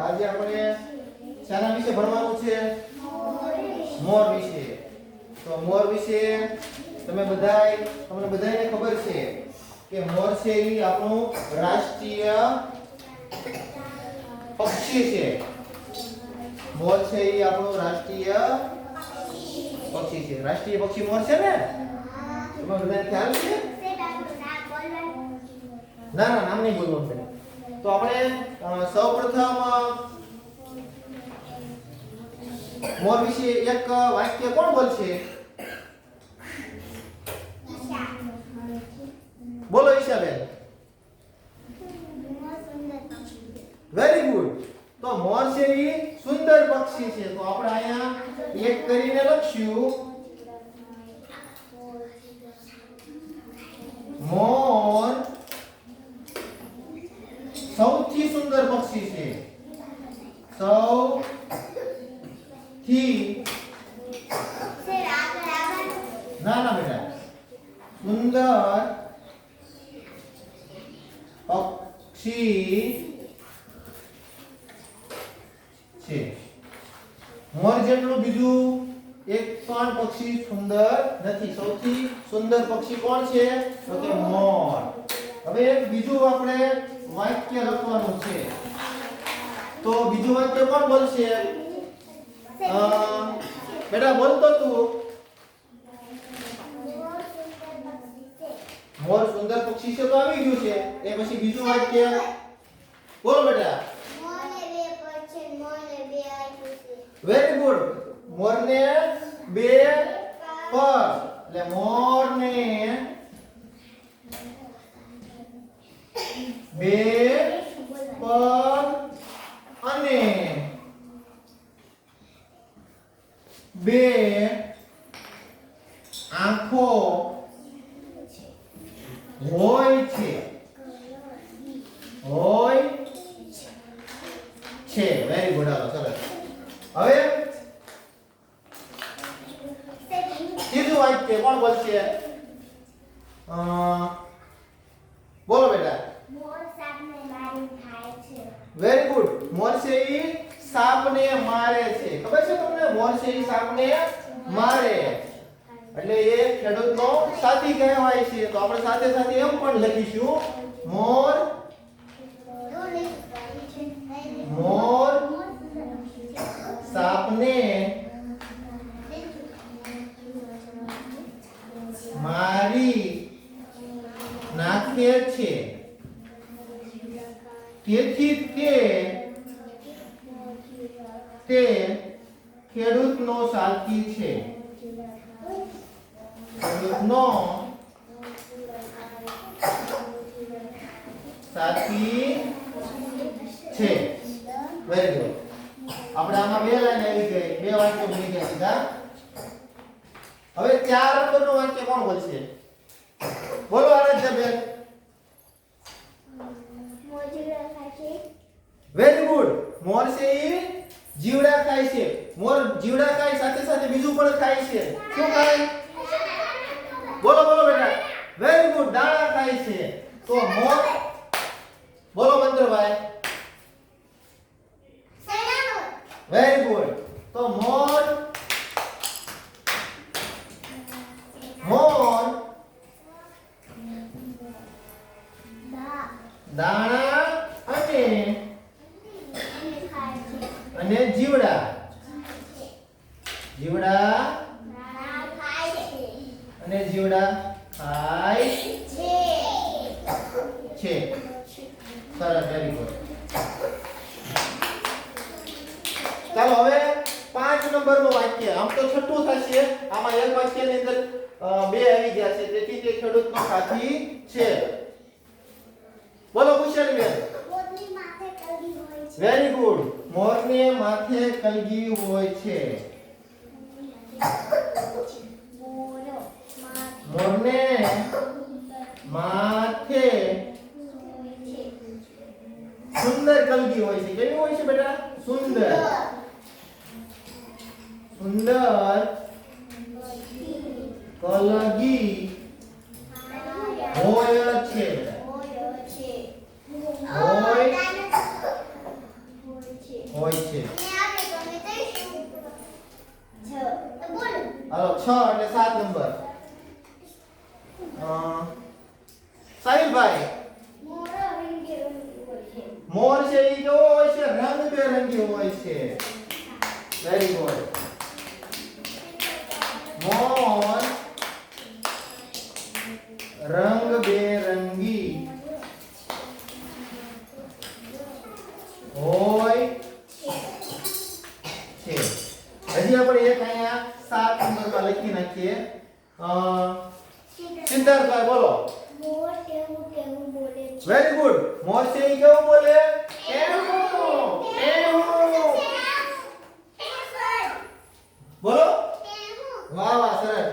આજે આપણે શાના વિશે ભણવાનું છે? મોર વિશે. તો મોર વિશે તમે બધાય તમને બધાને ખબર છે કે મોર છે એ આપણું રાષ્ટ્રીય પક્ષી છે. મોર છે એ આપણું રાષ્ટ્રીય પક્ષી છે. રાષ્ટ્રીય પક્ષી મોર છે ને? તમને બધાને ખ્યાલ છે? ના ના નામ નહીં બોલવાનું છે તો આપણે સૌપ્રથમ મોર વિશે એક વાક્ય કોણ બોલશે? બોલો ઈશાબેન. વેરી ગુડ તો મોર છે એ સુંદર પક્ષી છે. તો આપણે અહીંયા એક કરીને લખશું. મોર સૌથી સુંદર પક્ષી છે. સૌથી ના ના, બેટા. સુંદર પક્ષી છે. મોર જેટલું બીજું એક પણ પક્ષી સુંદર નથી. સૌથી સુંદર પક્ષી કોણ છે? તો કે મોર. હવે બીજું આપણે વાક્ય લખવાનું છે. તો બીજું વાક્ય કોણ બોલશે? બેટા બોલતો તું મોર સુંદર પક્ષી છે તો આવી ગયું છે. એ પછી બીજું વાક્ય? બોલો બેટા. વેરી ગુડ મોરને બે પર. એટલે મોરને બે પર અને બે. આંખો હોય છે. હોય છે. વેરી ગુડ આવો સરસ. હવે ત્રીજું વાક્ય કોણ બોલશે અ, બોલો બેટા વેરી ગુડ મોર છે ઈ સાપને મારે છે. ખબર છે તમને? મોર સાપને મારે. એટલે એ ખેડૂતનો સાથી કહેવાય છે. તો આપણે સાથે સાથે એમ પણ લખીશું. મોર મોર સાપને મારી નાખે છે. તેથી તે ખેડૂતનો સાથી છે. ખેડૂતનો સાથી છે. વેરી ગુડ આપણે આમાં બે લાઈન આવી ગઈ. બે વાક્ય બની ગયા સીધા હવે ચાર નંબરનું વાક્ય કોણ બોલશે? બોલો આરાધ્યાબેન વેરી ગુડ મોર છે. જીવડા ખાય છે. મોર જીવડા ખાય, સાથે સાથે બીજું પણ ખાય છે. શું ખાય? બોલો બોલો બેટા. વેરી ગુડ દાણા ખાય છે. તો મોર બોલો મંત્રભાઈ વેરી ગુડ તો મોર મોર દાણા અને અને જીવડા જીવડા? અને જીવડા? ખાય છે. સરસ વેરી ગુડ ચાલો હવે પાંચ નંબરનું વાક્ય. આમ તો છઠ્ઠું થશે. આમાં એક વાક્યની અંદર બે આવી ગયા છે. તેથી તે ખેડૂતનો સાથી છે. બોલો કુશલબેન વેરી ગુડ મોરને માથે કલગી હોય છે મોરને માથે. સુંદર કલગી હોય છે. કેવી હોય છે બેટા? સુંદર. સુંદર કલગી હોય છે હોય હોય છે. છ હાલો 6 એટલે સાત નંબર. અ સાહિલભાઈ મોરા રંગેરંગી હોય છે મોર છે એ કેવો હોય છે રંગબેરંગી હોય છે વેરી ગુડ મોર રંગબેરંગી હોય છે હજી આપણે એક અહીંયા સાત નંબરમાં લખી નાખીએ અ સિદ્ધાર્થભાઈ બોલો મોર કેવું કેવું બોલે છે વેરી ગુડ મોર છે એ કેવું બોલે કેવું કેવું બોલો વાહ વાહ સરસ